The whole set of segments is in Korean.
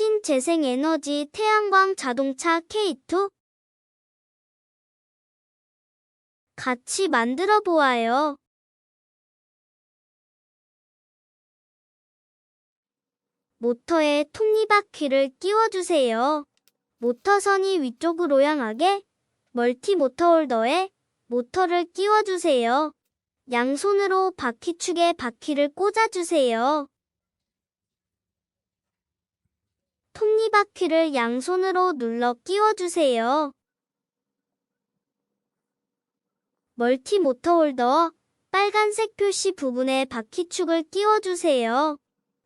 신재생에너지 태양광 자동차 K2 같이 만들어 보아요. 모터에 톱니바퀴를 끼워주세요. 모터선이 위쪽으로 향하게 멀티 모터 홀더에 모터를 끼워주세요. 양손으로 바퀴축에 바퀴를 꽂아주세요. 톱니바퀴를 양손으로 눌러 끼워주세요. 멀티 모터 홀더 빨간색 표시 부분에 바퀴축을 끼워주세요.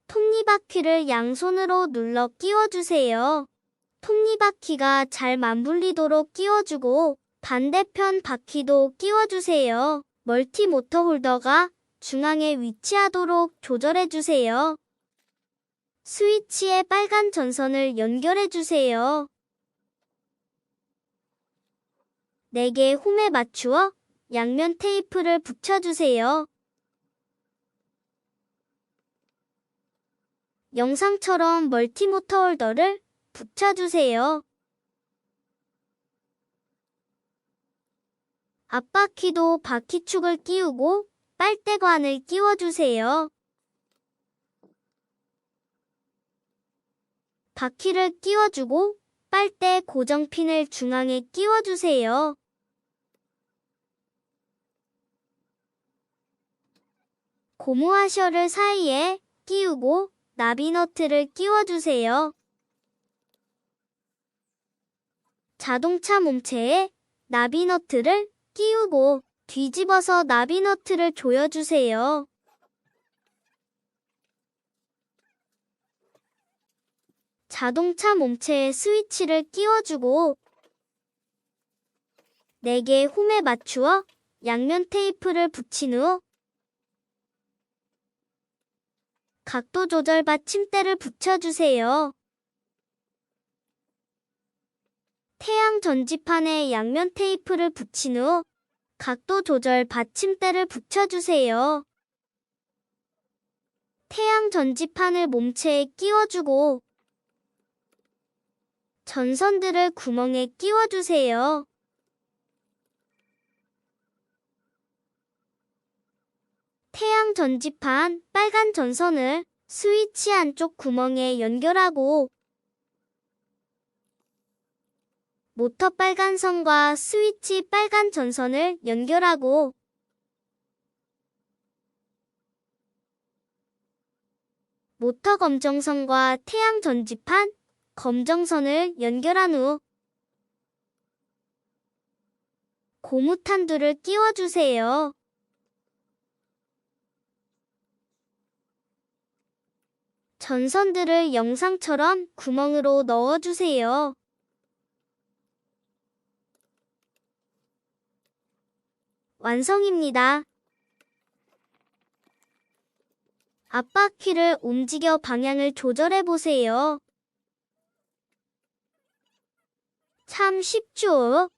톱니바퀴를 양손으로 눌러 끼워주세요. 톱니바퀴가 잘 맞물리도록 끼워주고 반대편 바퀴도 끼워주세요. 멀티 모터 홀더가 중앙에 위치하도록 조절해주세요. 스위치에 빨간 전선을 연결해주세요. 4개 홈에 맞추어 양면 테이프를 붙여주세요. 영상처럼 멀티모터 홀더를 붙여주세요. 앞바퀴도 바퀴축을 끼우고 빨대관을 끼워주세요. 바퀴를 끼워주고 빨대 고정핀을 중앙에 끼워주세요. 고무와셔를 사이에 끼우고 나비너트를 끼워주세요. 자동차 몸체에 나비너트를 끼우고 뒤집어서 나비너트를 조여주세요. 자동차 몸체에 스위치를 끼워주고 4개 홈에 맞추어 양면 테이프를 붙인 후 각도 조절 받침대를 붙여주세요. 태양 전지판에 양면 테이프를 붙인 후 각도 조절 받침대를 붙여주세요. 태양 전지판을 몸체에 끼워주고 전선들을 구멍에 끼워주세요. 태양 전지판 빨간 전선을 스위치 안쪽 구멍에 연결하고 모터 빨간 선과 스위치 빨간 전선을 연결하고 모터 검정선과 태양 전지판 검정선을 연결한 후 고무탄두를 끼워주세요. 전선들을 영상처럼 구멍으로 넣어주세요. 완성입니다. 앞바퀴를 움직여 방향을 조절해 보세요. 참 쉽죠?